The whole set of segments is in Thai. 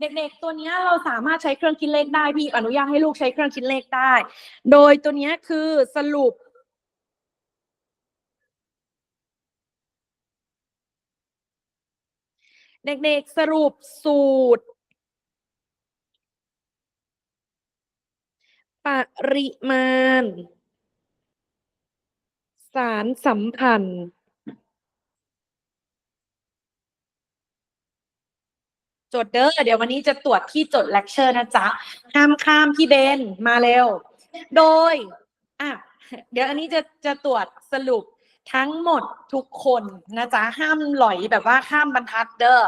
เด็กๆ ตัวนี้เราสามารถใช้เครื่องคิดเลขได้พี่อนุญาตให้ลูกใช้เครื่องคิดเลขได้ โดยตัวนี้คือสรุป เด็กๆสรุปสูตร ปริมาณ สารสัมพันธ์ จดเด้อเดี๋ยววันนี้จะตรวจที่จดเลคเชอร์นะจ๊ะห้ามข้ามพี่เบนมาเร็ว โดยอะเดี๋ยวอันนี้จะจะตรวจสรุปทั้งหมดทุกคนนะจ๊ะห้ามหลอยแบบว่าข้ามบรรทัดเด้อ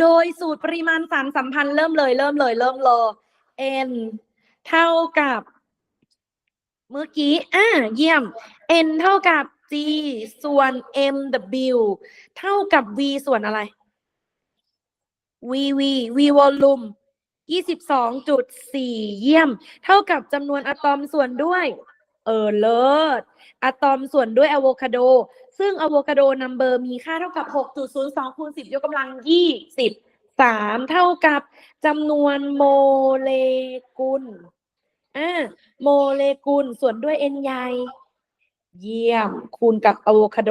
โดยสูตรปริมาณสารสัมพันธ์เริ่มเลยเริ่มเลยเริ่มเลย n เท่ากับ เมื่อกี้อ่าเยี่ยม n เท่ากับ g ส่วน mw เท่ากับ v ส่วนอะไร v v v วอลลุ่ม22.4 เยี่ยม เท่ากับจำนวนอะตอมส่วนด้วย เออเลิศอะตอมส่วนด้วยอะโวคาโด ซึ่งอะโวคาโดนัมเบอร์มีค่าเท่ากับ 6.02คูณ10 ยกกำลัง 23 เท่ากับจำนวนโมเลกุลอ่าโมเลกุลส่วนด้วยเอนไย เยี่ยม คูณกับอะโวคาโด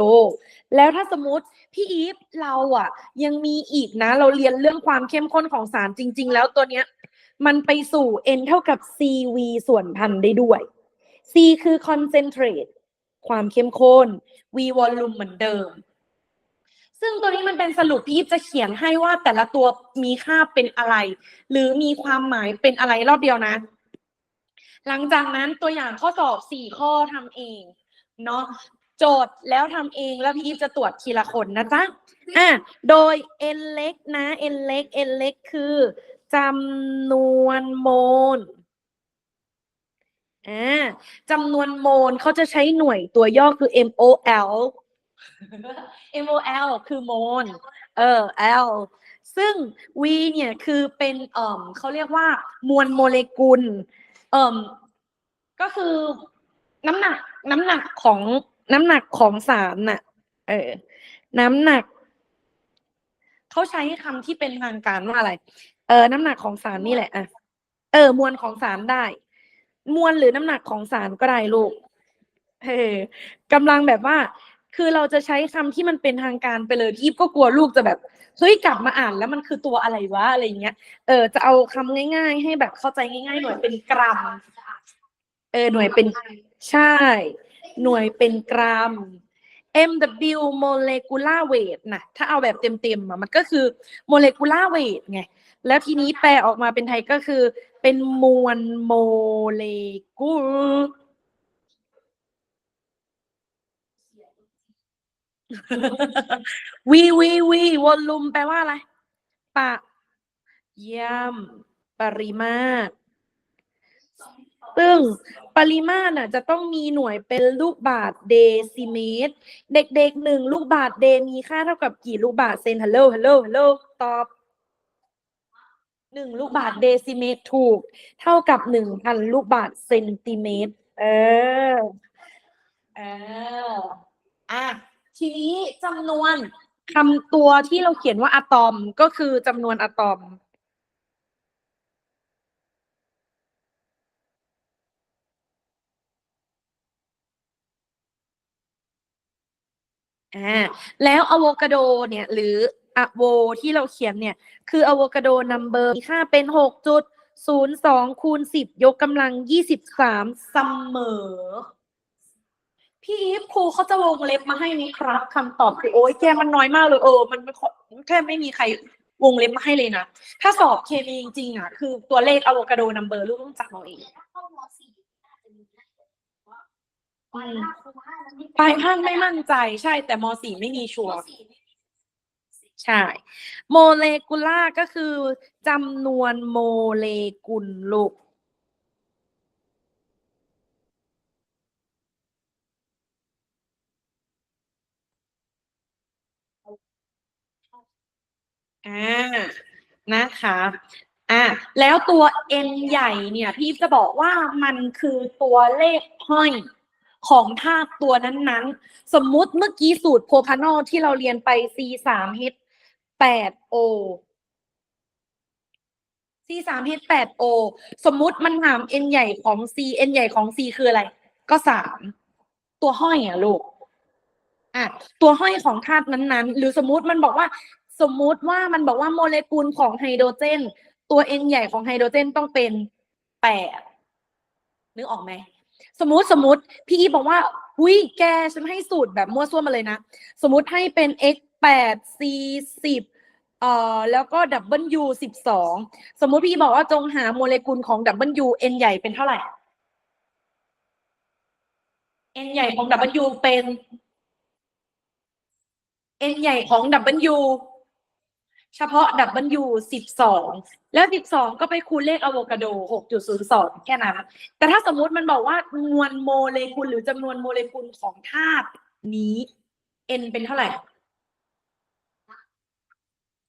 แล้วถ้าสมมติพี่อีฟเราอะยังมีอีกนะ เราเรียนเรื่องความเข้มข้นของสารจริง ๆ แล้วตัวเนี้ย มันไปสู่ n เท่ากับ cv ส่วนพันได้ด้วย c คือ concentrate ความเข้มข้น v volume เหมือนเดิม ซึ่งตัวนี้มันเป็นสรุปพี่อีฟจะเขียนให้ว่าแต่ละตัวมีค่าเป็นอะไร หรือมีความหมายเป็นอะไรรอบเดียวนะ หลังจากนั้นตัวอย่างข้อสอบสี่ข้อทำเอง เนาะโจทย์แล้วทำเองแล้วพี่อีฟจะตรวจทีละคนนะจ๊ะอะโดย n เล็กนะ n เล็ก n เล็กคือจำนวนโมลอ่าจำนวนโมลเขาจะใช้หน่วยตัวย่อคือ mol mol คือโมลเออ L ซึ่ง V เนี่ยคือเป็นเอ่อเขาเรียกว่ามวลโมเลกุลเอ่อก็คือ น้ำหนัก น้ำหนักของน้ำหนักของสารน่ะ เออ น้ำหนัก เขาใช้คำที่เป็นทางการว่าอะไร เออ น้ำหนักของสารนี่แหละอะเออ มวลของสารได้ มวลหรือน้ำหนักของสารก็ได้ลูก เออกำลังแบบว่า คือเราจะใช้คำที่มันเป็นทางการไปเลยพี่ก็กลัวลูกจะแบบเฮ้ยกลับมาอ่านแล้วมันคือตัวอะไรวะอะไรเงี้ย เออ จะเอาคำง่าย ๆ ให้แบบเข้าใจง่าย ๆ หน่วยเป็นกรัม เออหน่วยเป็นใช่ หน่วยเป็นกรัม MW molecular weight นะถ้าเอาแบบเต็มๆมันก็คือ molecular weight ไง แล้วทีนี้แปลออกมาเป็นไทยก็คือ เป็นมวลโมเลกุลวีวีวีวอลลุ่มแปลว่าอะไร ปะ เยี่ยม ปริมาตร ซึ่งปริมาตรน่ะจะต้องมีหน่วยเป็นลูกบาทเดซิเมตร เด็กๆหนึ่งลูกบาทเดมีค่าเท่ากับกี่ลูกบาทเซนฮัลโหลฮัลโหลฮัลโหลตอบหนึ่งลูกบาทเดซิเมตรถูก เท่ากับหนึ่งพันลูกบาทเซนติเมตร เออเอออะทีนี้จำนวนคำตัวที่เราเขียนว่าอะตอมก็คือจำนวนอะตอม อ่าแล้วอะโวคาโดเนี่ยหรืออะโวที่เราเขียนเนี่ยคืออะโวคาโดนัมเบอร์มีค่าเป็นหกจุดศูนย์สองคูณสิบยกกำลังยี่สิบสามเสมอ พี่อีฟครูเขาจะวงเล็บมาให้ไหมครับคำตอบคือโอ้ยแกมันน้อยมากเลยเออมันไม่ขอแค่ไม่มีใครวงเล็บมาให้เลยนะ ถ้าสอบเคมีจริงๆอะ คือตัวเลขอะโวคาโดนัมเบอร์ลูกต้องจับเอาเอง ปลายภาคครูห้ามันไม่ปลายภาคไม่มั่นใจใช่ แต่มสี่ไม่มีชัวร์ใช่โมเลกุล่าก็คือจำนวนโมเลกุลลูกอ่านะคะ อ่าแล้วตัว n ใหญ่เนี่ย พี่จะบอกว่ามันคือตัวเลขห้อย ของธาตุตัวนั้นๆ สมมุติเมื่อกี้สูตรโพพานอลที่เราเรียนไป c 3 h 8 o C สาม H แปด O สมมุติมันถาม N ใหญ่ของ C N ใหญ่ของ C คืออะไร ก็สามตัวห้อยอะลูกอะตัวห้อยของธาตุนั้นๆ หรือสมมติมันบอกว่า สมมุติว่ามันบอกว่าโมเลกุลของไฮโดรเจน ตัว N ใหญ่ของไฮโดรเจนต้องเป็นแปดนึกออกไหม สมมติสมมติพี่อีบอกว่าหุยแกฉันให้สูตรแบบมั่วซั่วมาเลยนะ สมมติให้เป็น x แปด c สิบเอ่อแล้วก็ w สิบสองสมมุติพี่บอกว่าจงหาโมเลกุลของ w n ใหญ่เป็นเท่าไหร่ n ใหญ่ของ w เป็น n ใหญ่ของ w เฉพาะ w สิบสองแล้วสิบสองก็ไปคูณเลขอะโวคาโดหกจุดศูนย์สองแค่นั้น แต่ถ้าสมมติมันบอกว่ามวลโมเลกุลหรือจำนวนโมเลกุลของธาตุนี้ n เป็นเท่าไหร่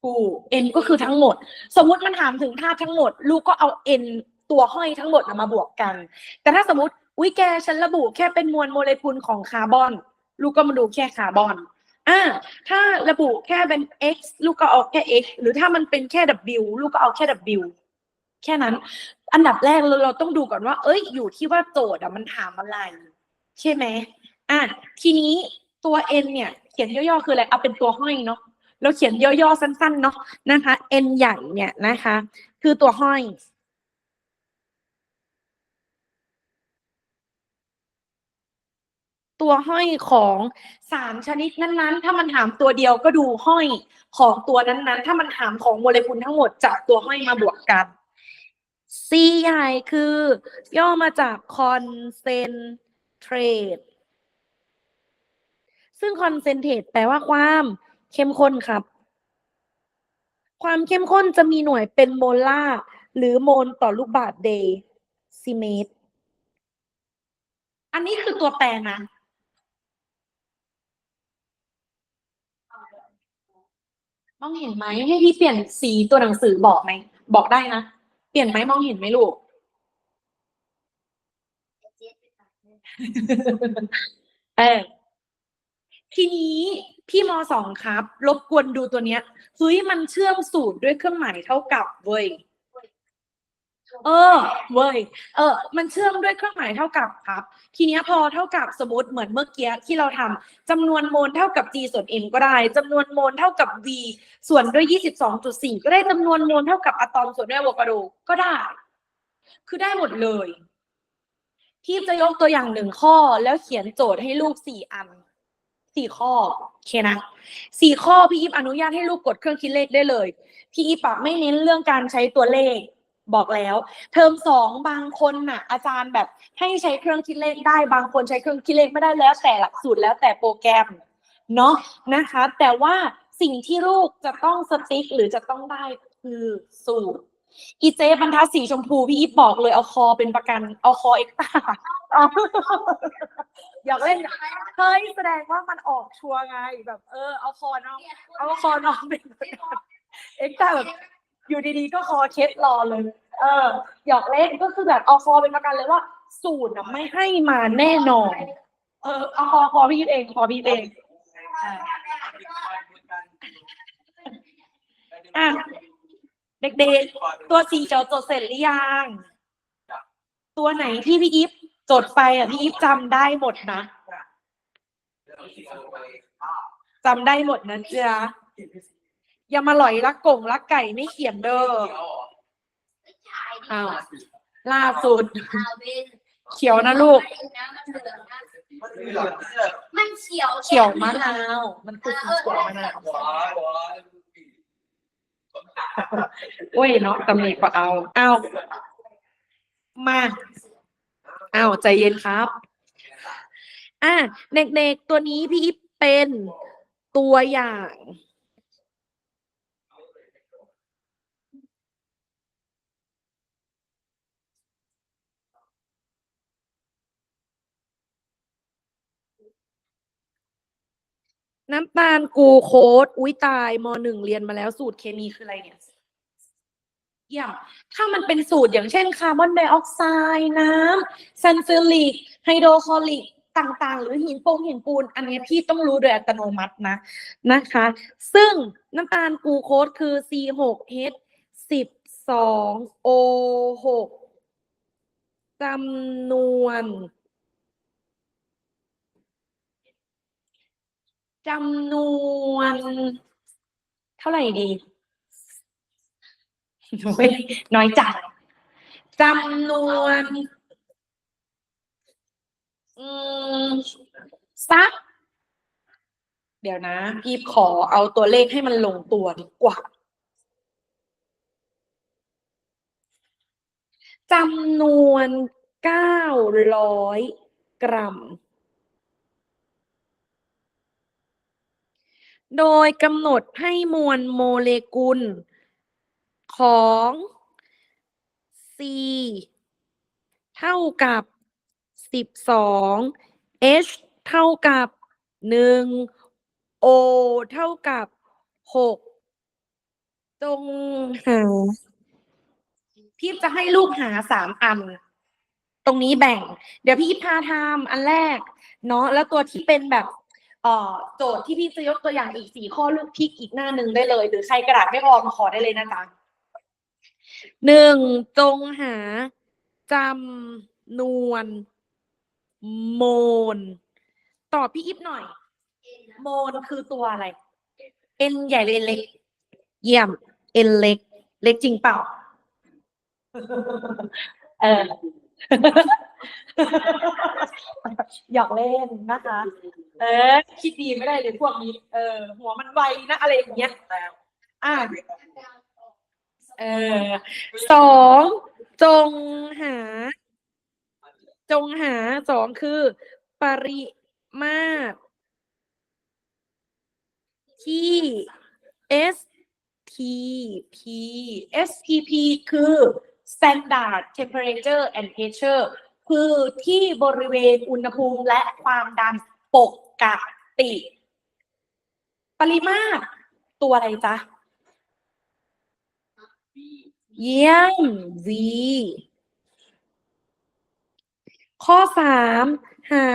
กู n ก็คือทั้งหมด สมมติมันถามถึงธาตุทั้งหมด ลูกก็เอา n ตัวห้อยทั้งหมดมาบวกกัน แต่ถ้าสมมติอุ้ยแกฉันระบุแค่เป็นมวลโมเลกุลของคาร์บอน ลูกก็มาดูแค่คาร์บอน อ่าถ้าระบุแค่เป็น x ลูกก็เอาแค่ x หรือถ้ามันเป็นแค่ w ลูกก็เอาแค่ w แค่นั้น อันดับแรกเราเราต้องดูก่อนว่า เอ้ย อยู่ที่ว่าโจทย์อะมันถามอะไร ใช่ไหมอะทีนี้ตัว n เนี่ย เขียนย่อๆคืออะไรเอาเป็นตัวห้อยเนาะเราเขียนย่อๆสั้นๆเนาะนะคะ n ใหญ่เนี่ยนะคะ คือตัวห้อย ตัวห้อยของสารชนิดนั้นๆ ถ้ามันถามตัวเดียวก็ดูห้อยของตัวนั้นๆ ถ้ามันถามของโมเลกุลทั้งหมดจับตัวห้อยมาบวกกัน C ใหญ่คือย่อมาจาก concentrate ซึ่ง concentrate แปลว่าความเข้มข้นครับ ความเข้มข้นจะมีหน่วยเป็นโมลาร์หรือโมลต่อลูกบาศก์เดซิเมตรอันนี้คือตัวแปรนะ องเห็นไหมให้พี่เปลี่ยนสีตัวหนังสือบอกไหมบอกได้นะ เปลี่ยนไหมมองเห็นไหมลูก เออทีนี้พี่มสองครับ รบกวนดูตัวเนี้ยเฮ้ยมันเชื่อมสูตรด้วยเครื่องหมายเท่ากับเว้ย เออเว้ยเออ มันเชื่อมด้วยเครื่องหมายเท่ากับครับ ทีเนี้ยพอเท่ากับสมมติเหมือนเมื่อกี้ที่เราทำจำนวนโมลเท่ากับ g ส่วน m ก็ได้จำนวนโมลเท่ากับ v ส่วนด้วย 22.4 ก็ได้จำนวนโมลเท่ากับอะตอมส่วนด้วยอะโวคาโดก็ได้ คือได้หมดเลยพี่จะยกตัวอย่างหนึ่งข้อแล้วเขียนโจทย์ให้ลูกสี่อันสี่ข้อโอเคนะสี่ข้อพี่อีฟอนุญาตให้ลูกกดเครื่องคิดเลขได้เลย พี่อีฟอะไม่เน้นเรื่องการใช้ตัวเลข บอกแล้ว เทอมสองบางคนน่ะ อาจารย์แบบให้ใช้เครื่องคิดเลขได้บางคนใช้เครื่องคิดเลขไม่ได้แล้ว แต่หลักสูตรแล้วแต่โปรแกรมเนาะนะคะ แต่ว่าสิ่งที่ลูกจะต้องสติ๊กหรือจะต้องได้คือสูตรอีเจบรรทัดสีชมพูพี่อีฟบอกเลยเอาคอเป็นประกันเอาคอเอ็กตาเอาอยากเล่นเฮ้ยแสดงว่ามันออกชัวร์ไงแบบ เออเอาคอน้องเอาคอน้องเป็นเอ็กตาแบบ อยู่ดีๆ ก็คอเคสรอเลย เออ หยอกเล่นก็คือแบบเอาคอเป็นประกันเลยว่า สูตรน่ะไม่ให้มาแน่นอน เออเอาคอคอพี่เองคอพี่เองอะอะเด็กๆ ตัวสีเขียวจดเสร็จหรือยัง ตัวไหนที่พี่อีฟจดไปอะพี่อีฟจำได้หมดนะจำได้หมดนะจ๊ะ อย่ามาหลอยรักกงรักไก่ไม่เขียนเด้ออ้าวล่าสุด เขียวนะลูก มันเขียวเขียวมะนาวมันคือสีเขียวมะนาวโอ้ยเนาะตำหนิก็เอาเอามาเอาใจเย็นครับ อะเด็กๆตัวนี้พี่อิฟเป็นตัวอย่าง น้ำตาลกูโคสอุ้ยตายมหนึ่งเรียนมาแล้วสูตรเคมีคืออะไรเนี่ยเยี่ยมถ้ามันเป็นสูตรอย่างเช่นคาร์บอนไดออกไซด์น้ำซัลฟูริกไฮโดรคลอริกต่างๆ หรือหินโปงหินปูน อันนี้พี่ต้องรู้โดยอัตโนมัตินะนะคะ ซึ่งน้ำตาลกูโคสคือ C6H10 สองโอหกจำนวน จำนวน เท่าไหร่ดีโอ้ยน้อยจังจำนวนอืมสัก เดี๋ยวนะ พี่ขอเอาตัวเลขให้มันลงตัวดีกว่าจำนวนเก้าร้อยกรัม โดยกำหนดให้มวลโมเลกุล ของ C เท่ากับสิบสอง H เท่ากับหนึ่ง O เท่ากับหกจงหาพี่จะให้ลูกหาสามอัน ตรงนี้แบ่ง เดี๋ยวพี่พาทำอันแรก เนาะแล้วตัวที่เป็นแบบ โจทย์ที่พี่จะยกตัวอย่างอีกสี่ข้อลูกพิกอีกหน้าหนึ่งได้เลย หรือใครกระดาษไม่พอมาขอได้เลยนะจ๊ะหนึ่งจงหาจำนวนโมลตอบพี่อิฟหน่อย โมลคือตัวอะไร เอ็นใหญ่หรือเอ็นเล็ก เยี่ยม เอ็นเล็ก เล็กจริงเปล่า เออ หยอกเล่นนะคะ เออ คิดดีไม่ได้เลยพวกนี้ เออ หัวมันไวนะอะไรอย่างเงี้ยอ่าเออสองจงหา จงหาสองคือ ปริมาตรที่ STP STP คือ standard temperature and pressure คือที่บริเวณอุณหภูมิและความดันปกติ ปริมาตรตัวอะไรจ๊ะ เยี่ยม V ข้อสามหา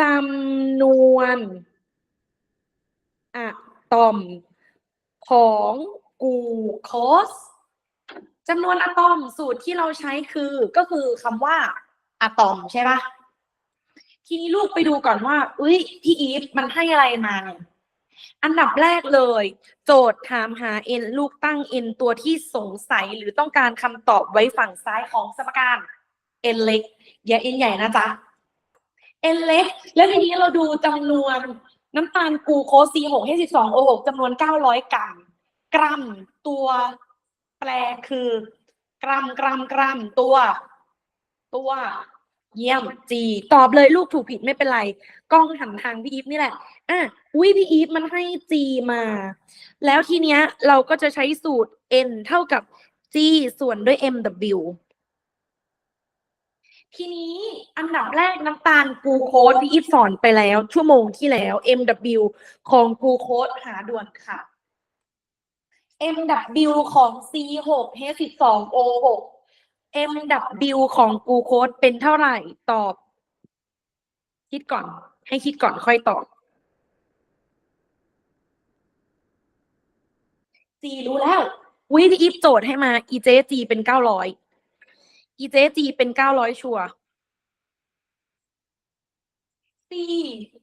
จำนวนอะตอมของกูโคสจำนวนอะตอมสูตรที่เราใช้คือก็คือคำว่า อะตอมใช่ปะทีนี้ลูกไปดูก่อนว่าอุ้ยพี่อีฟมันให้อะไรมาอันดับแรกเลย โจทย์ถามหา n ลูกตั้ง n ตัวที่สงสัยหรือต้องการคำตอบไว้ฝั่งซ้ายของสมการ n เล็ก อย่า n ใหญ่นะจ๊ะ n เล็ก แล้วทีนี้เราดูจำนวนน้ำตาลกูโคส C6 H12 O6 จำนวน 900 กรัม กรัมตัวแปลคือกรัมกรัมกรัมตัว ตัวเยี่ยมจีตอบเลยลูกถูกผิดไม่เป็นไร กล้องหันทางพี่อีฟนี่แหละอะอุ้ยพี่อีฟมันให้ G มา แล้วทีเนี้ยเราก็จะใช้สูตร N เท่ากับ G ส่วนด้วย MW ทีนี้อันดับแรกน้ำตาลกลูโคสพี่อีฟสอนไปแล้ว ชั่วโมงที่แล้ว MW ของกลูโคสหาด่วนค่ะ MW ของ C6 H12O6 MW ของกลูโคสเป็นเท่าไหร่ตอบ คิดก่อน ให้คิดก่อนค่อยตอบจีรู้แล้ววิพี่อีฟโจทย์ให้มาอีเจจีเป็นเก้าร้อยอีเจจีเป็นเก้าร้อยชัวซี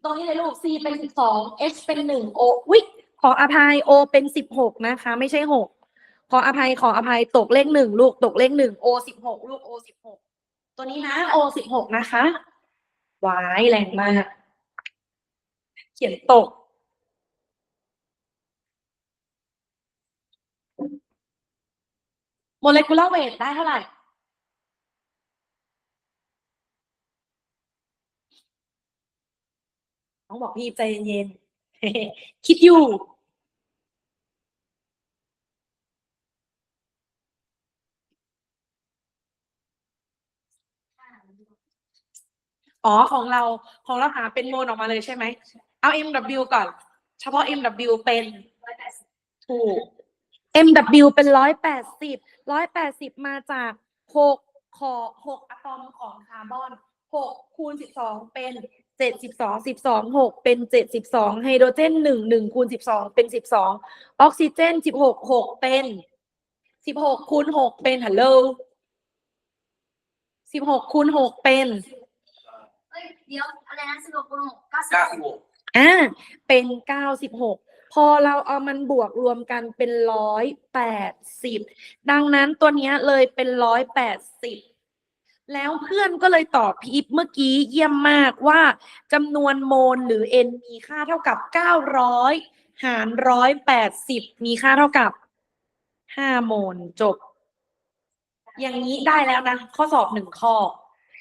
ตรงนี้เลยลูกซีเป็นสิบสองเอชเป็นหนึ่งโอวิขออภัยโอเป็นสิบหกนะคะ ไม่ใช่หก ขออภัยขออภัยตกเลขหนึ่งลูกตกเลขหนึ่งโอสิบหกลูกโอสิบหกตัวนี้นะโอสิบหกนะคะวายแรงมาก เขียนตก โมเลกุลาร์เวทได้เท่าไหร่น้องบอกพี่ใจเย็นๆคิดอยู่ อ๋อของเราของเราหาเป็นโมลออกมาเลยใช่ไหม เอา MW ก่อน เฉพาะ MW เป็นถูก MW เป็นร้อยแปดสิบร้อยแปดสิบมาจากหกขอหกอะตอมของคาร์บอนหกคูณสิบสองเป็นเจ็ดสิบสองสิบสองหกเป็นเจ็ดสิบสองไฮโดรเจนหนึ่งหนึ่งคูณสิบสองเป็นสิบสองออกซิเจนสิบหกหกเป็นสิบหกคูณหกเป็นฮัลโหลสิบหกคูณหกเป็น เฮ้ยเดี๋ยวอะไรนะสิบหกคูณหกเก้าสิบเก้าสิบหกอ่าเป็นเก้าสิบหกพอเราเอามันบวกรวมกันเป็นร้อยแปดสิบดังนั้นตัวเนี้ยเลยเป็นร้อยแปดสิบแล้วเพื่อนก็เลยตอบพีอิฟเมื่อกี้เยี่ยมมากว่าจำนวนโมลหรือ n มีค่าเท่ากับเก้าร้อยหารร้อยแปดสิบมีค่าเท่ากับห้าโมลจบ อย่างนี้ได้แล้วนะ ข้อสอบหนึ่งข้อ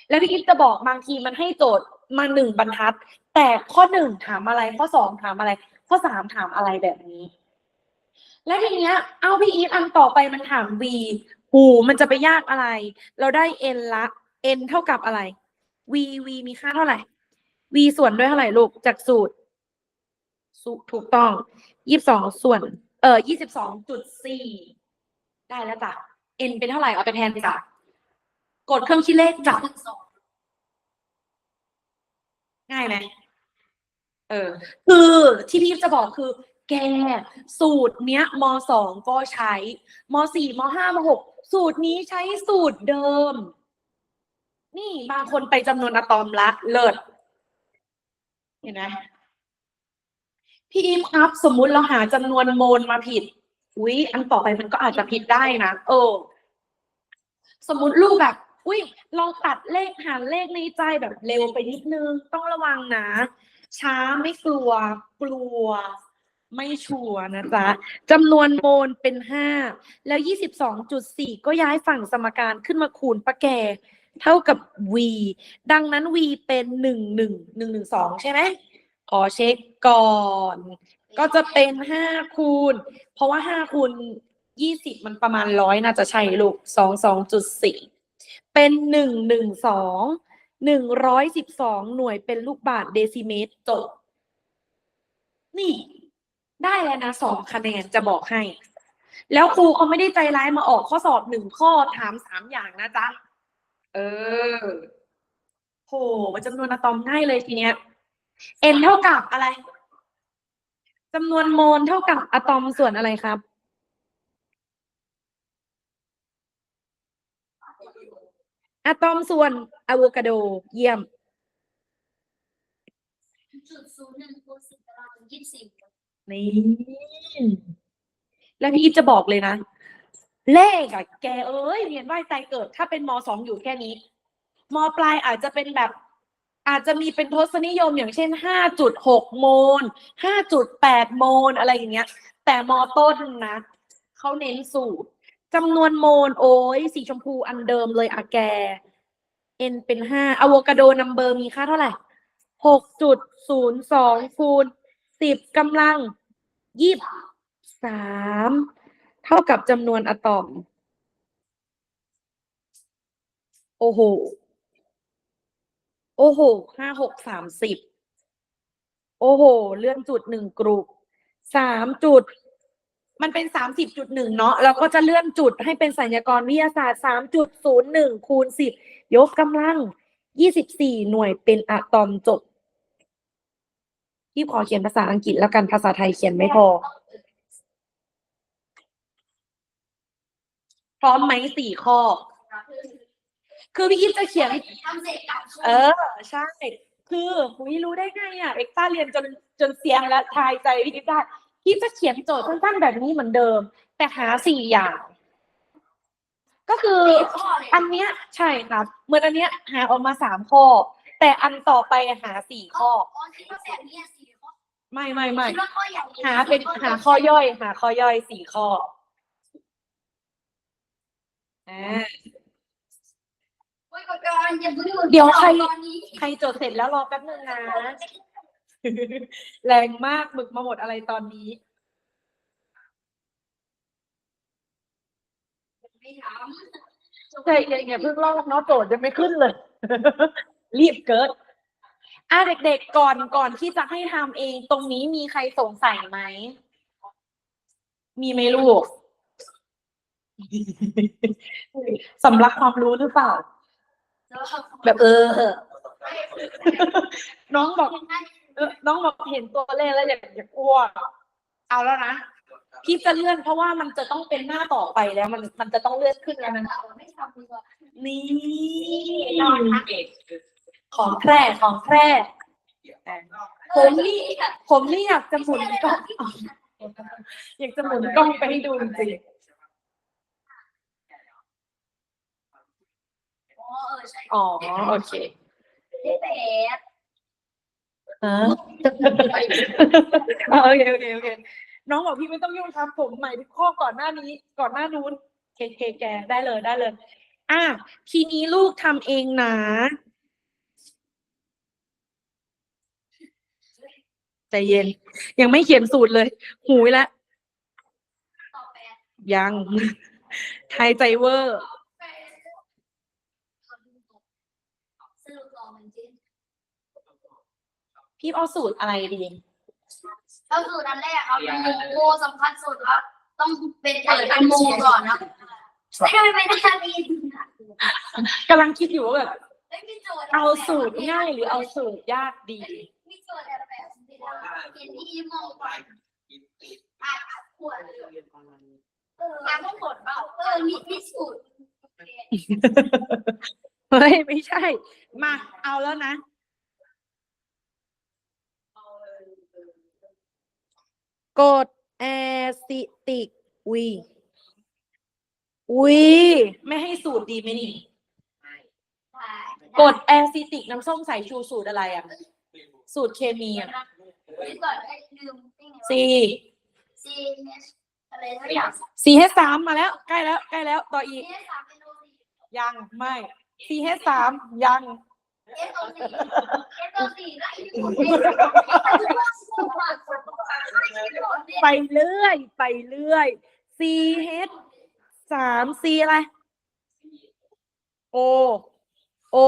แล้วพี่อิฟจะบอกบางทีมันให้โจทย์มาหนึ่งบรรทัด แต่ข้อหนึ่งถามอะไรข้อสองถามอะไร ข้อสามถามอะไรแบบนี้ และทีเนี้ย เอาพี่อีฟอันต่อไปมันถาม v หูมันจะไปยากอะไร เราได้ n ละ n เท่ากับอะไร v v มีค่าเท่าไหร่ v ส่วนด้วยเท่าไหร่ลูกจากสูตรสูถูกต้องยี่สิบสองส่วน เออยี่สิบสองจุดสี่ได้แล้วจ้ะ n เป็นเท่าไหร่เอาไปแทนจ้ะ กดเครื่องคิดเลขจ้ะหนึ่งสองง่ายไหมเออ คือที่พี่จะบอกคือ แกสูตรเนี้ยมสองก็ใช้มสี่มห้ามหกสูตรนี้ใช้สูตรเดิม นี่บางคนไปจำนวนอะตอมละเลิศเห็นไหมพี่อิมครับ สมมุติเราหาจำนวนโมลมาผิดอุ๊ยอันต่อไปมันก็อาจจะผิดได้นะเออ สมมุติลูกแบบ อุ้ยลองตัดเลขหารเลขในใจแบบเร็วไปนิดนึง ต้องระวังนะ ช้าไม่กลัว กลัว ไม่ชัวร์นะจ๊ะจำนวนโมลเป็นห้าแล้วยี่สิบสองจุดสี่ก็ย้ายฝั่งสมการขึ้นมาคูณปะแก เท่ากับ v ดังนั้น v เป็นหนึ่งหนึ่งหนึ่งหนึ่งสองใช่ไหมขอเช็คก่อน ก็จะเป็นห้าคูณ เพราะว่าห้าคูณยี่สิบมันประมาณร้อยน่าจะใช่ลูกสองสองจุดสี่ เป็นหนึ่งหนึ่งสองหนึ่งร้อยสิบสองหน่วยเป็นลูกบาศก์เดซิเมตรจบ นี่ ได้แล้วนะสองคะแนนจะบอกให้ แล้วครูเขาไม่ได้ใจร้ายมาออกข้อสอบหนึ่งข้อถามสามอย่างนะจ๊ะ เออโหจำนวนอะตอมง่ายเลยทีเนี้ย n เท่ากับอะไรจำนวนโมลเท่ากับอะตอมส่วนอะไรครับ อะตอมส่วนอะโวคาโด เยี่ยมจุดศูนย์หนึ่งคูณสิบตารางยี่สิบนี่แล้วพี่อีฟจะบอกเลยนะ เลขอะแกเอ้ยเรียนว่ายใจเกิด ถ้าเป็นมสองอยู่แค่นี้มปลายอาจจะเป็นแบบ อาจจะมีเป็นทศนิยมอย่างเช่นห้าจุดหกโมลห้าจุดแปดโมลอะไรอย่างเงี้ย แต่มต้นนะเขาเน้นสูตร จำนวนโมล โอ้ยสีชมพูอันเดิมเลยอะแก n เป็นห้าอะโวคาโดนัมเบอร์มีค่าเท่าไหร่หกจุดศูนย์สองคูณสิบกำลังยี่สามเท่ากับจำนวนอะตอม โอ้โห โอ้โหห้าหกสามสิบโอ้โห เลื่อนจุดหนึ่งกรุ๊ปสามจุด มันเป็นสามสิบจุดหนึ่งเนาะเราก็จะเลื่อนจุดให้เป็นสัญญากรวิทยาศาสตร์สามจุดศูนย์หนึ่งคูณสิบยกกำลังยี่สิบสี่หน่วยเป็นอะตอมจบพี่ขอเขียนภาษาอังกฤษแล้วกันภาษาไทยเขียนไม่พอ พร้อมไหมสี่ข้อ คือพี่กิฟจะเขียน เออ ใช่ คือหุยรู้ได้ไงอะ เอ็กซ์ต้าเรียนจนจนเสียงและทายใจพี่กิฟได้ พี่จะเขียนโจทย์สั้นๆแบบนี้เหมือนเดิม แต่หาสี่อย่าง ก็คือข้อเลยอันเนี้ยใช่ครับเหมือนอันเนี้ยหาออกมาสามข้อ แต่อันต่อไปหาสี่ข้ออ๋อคิดว่าแบบนี้สี่ข้อไม่ไม่ไม่คิดว่าข้อใหญ่หาเป็นหาข้อย่อย หาข้อย่อยสี่ข้ออ่าโอ้ยก่อนอย่าเพิ่งเดี๋ยวใครตอนนี้ใครจดเสร็จแล้วรอแป๊บนึงนะ แรงมากหมึกมาหมดอะไรตอนนี้ไม่ถามใช่ยังอย่าเพิ่งลอกเนาะโจทย์ยังไม่ขึ้นเลย รีบเกิดอะเด็กๆก่อนก่อนที่จะให้ทำเอง ตรงนี้มีใครสงสัยไหม มีไหมลูกสำลักความรู้หรือเปล่า แบบเออ น้องบอกเออ น้องบอกเห็นตัวเลขแล้วอยากอยากอ้วกเอาแล้วนะพี่จะเลื่อนเพราะว่ามันจะต้องเป็นหน้าต่อไปแล้ว มันมันจะต้องเลื่อนขึ้นแล้วนะไม่ทำดีกว่านี่นอนนะของแพร่ของแพร่ผมนี่ผมนี่อยากจะหมุนกล้องอยากจะหมุนกล้องไปให้ดูจริงอ๋อเออใช่ๆอ๋อโอเคพี่เป็ด ฮะโอเคโอเคโอเคน้องบอกพี่ไม่ต้องยุ่งครับ ผมหมายถึงข้อก่อนหน้านี้ ก่อนหน้านู้นเคเคแกได้เลยได้เลย อะทีนี้ลูกทำเองนะใจเย็น ยังไม่เขียนสูตรเลย หูยล้วต่อแปดยังไทยใจเวอร์ สรุปรอมันจริง พี่เอาสูตรอะไรดีก็คือนันแรกครับโมสำคัญสุดครับ ต้องเป็นเปิดเป็นโมก่อนนะไม่ได้ไม่ได้ดีกำลังคิดอยู่ว่าแบบไม่มีโจทย์เอาสูตรง่ายหรือเอาสูตรยากดีมีโจทย์อะไรแบบนี้เห็นที่มองก่อนอะขวดเอออะต้องกดเปล่าเออมีมีสูตรเฮ้ยไม่ใช่ มาเอาแล้วนะ กดแอซิติกวีวีไม่ให้สูตรดีไหมนี่ กดแอซิติกน้ำส้มสายชูสูตรอะไรอะ สูตรเคมีอะนี่ก่อนไอ้ลืมนี่ไง C ซีอะไรสักอย่าง C H สามมาแล้ว ใกล้แล้ว ใกล้แล้ว ต่ออีกเอสามเป็นโอซียังไม่ C H สามยัง เอสโอซีเอสโอซีได้ที่สุดเลยไปเรื่อย ไปเรื่อย C H สาม C อะไร O O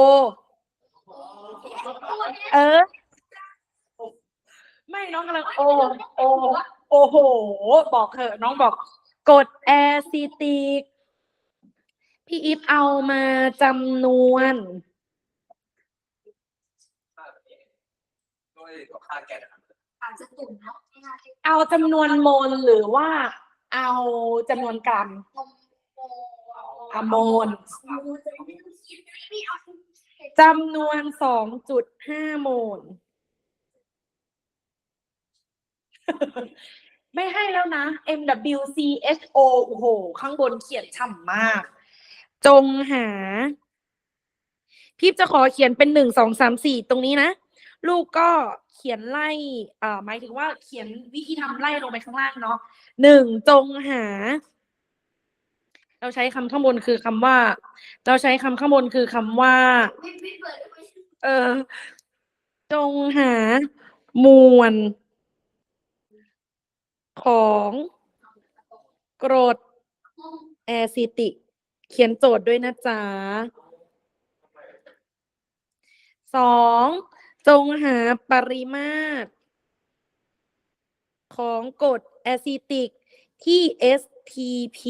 เออ ไม่น้องกำลังโอโอโอ้โห บอกเถอะน้องบอก กดแอซิติกพี่อีฟเอามาจำนวน อาจจะตุ่มเนาะไม่น่าใช่เอาจำนวนโมลหรือว่าเอาจำนวนกรัมตรงโมอะโมลจะไม่ต้องคิดไม่เอาจำนวนสองจุดห้าโมล ไม่ให้แล้วนะ MWCHO โอ้โห ข้างบนเขียนฉ่ำมาก จงหา พี่จะขอเขียนเป็นหนึ่งสองสามสี่ตรงนี้นะ ลูกก็เขียนไล่เอ่าหมายถึงว่าเขียนวิธีทำไล่ลงไปข้างล่างเนาะหนึ่งจงหา เราใช้คำข้างบนคือคำว่า เราใช้คำข้างบนคือคำว่าเปิดไม่เออจงหามวลของกรดแอซิติกเขียนโจทย์ด้วยนะจ๊ะสอง จงหาปริมาตร ของกรดแอซิติกที่ STP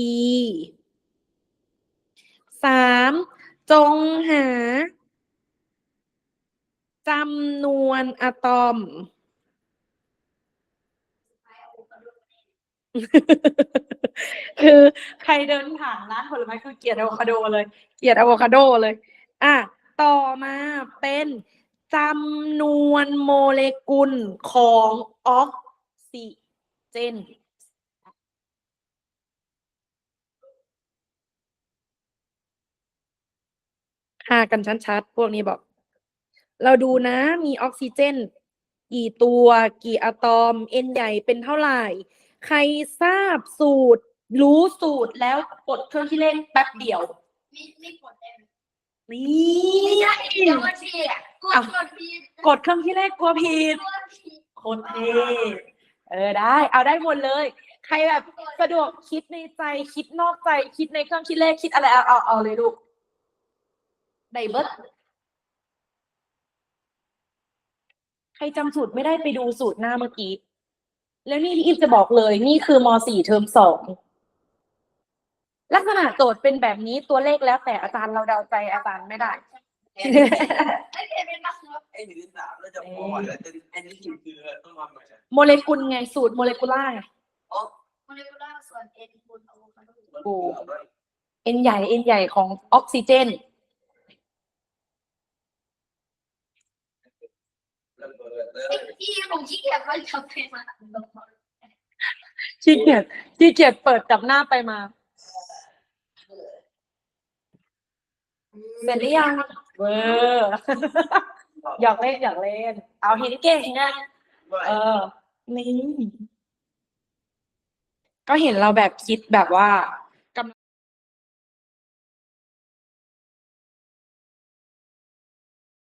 สามจงหาจำนวนอะตอม คือใครเดินผ่านร้านผลไม้คือเกลียดอะโวคาโดเลย เกลียดอะโวคาโดเลย อะ ต่อมาเป็น จำนวนโมเลกุลของออกซิเจนหากันชัดๆ พวกนี้บอก เราดูนะมีออกซิเจน กี่ตัวกี่อะตอม เอ็นใหญ่เป็นเท่าไหร่ ใครทราบสูตร รู้สูตรแล้วกดเครื่องที่เล่นแป๊บเดียว ไม่ไม่กดได้ไหม นี่ไม่ใช่เดี๋ยวมันผิดกดกดผิดกดเครื่องที่เลขกลัวผิด กดผิดคตรเท่เออได้ เอาได้หมดเลย ใครแบบสะดวกคิดในใจคิดนอกใจคิดในเครื่องคิดเลขคิดอะไรเอาเอาเอาเลยลูกไดเบิร์ดใครจำสูตรไม่ได้ไปดูสูตรหน้าเมื่อกี้ แล้วนี่พี่อีฟจะบอกเลย นี่คือมสี่เทอมสอง ลักษณะโจทย์เป็นแบบนี้ตัวเลขแล้วแต่อาจารย์เราเดาใจอาจารย์ไม่ได้ ไอ้เปลี่ยนเป็นบักเนาะไอ้หนึ่งสามแล้วจะพอแล้วจะอันนี้คือคือต้องมาใหม่นะโมเลกุลไงสูตรโมเลกุล่าไงอ๋อโมเลกุลาร์ส่วนเอ็นบนอะโวคาโดโอ้ เอ็นใหญ่เอ็นใหญ่ของออกซิเจนที่ผมขี้เกียจว่าจะไปมาขี้เกียจขี้เกียจเปิดจับหน้าไปมา เสร็จหรือยังเวอร์อยากเล่นอยากเล่น เอาเห็นเก่งนะเออนี่ก็เห็นเราแบบคิดแบบว่า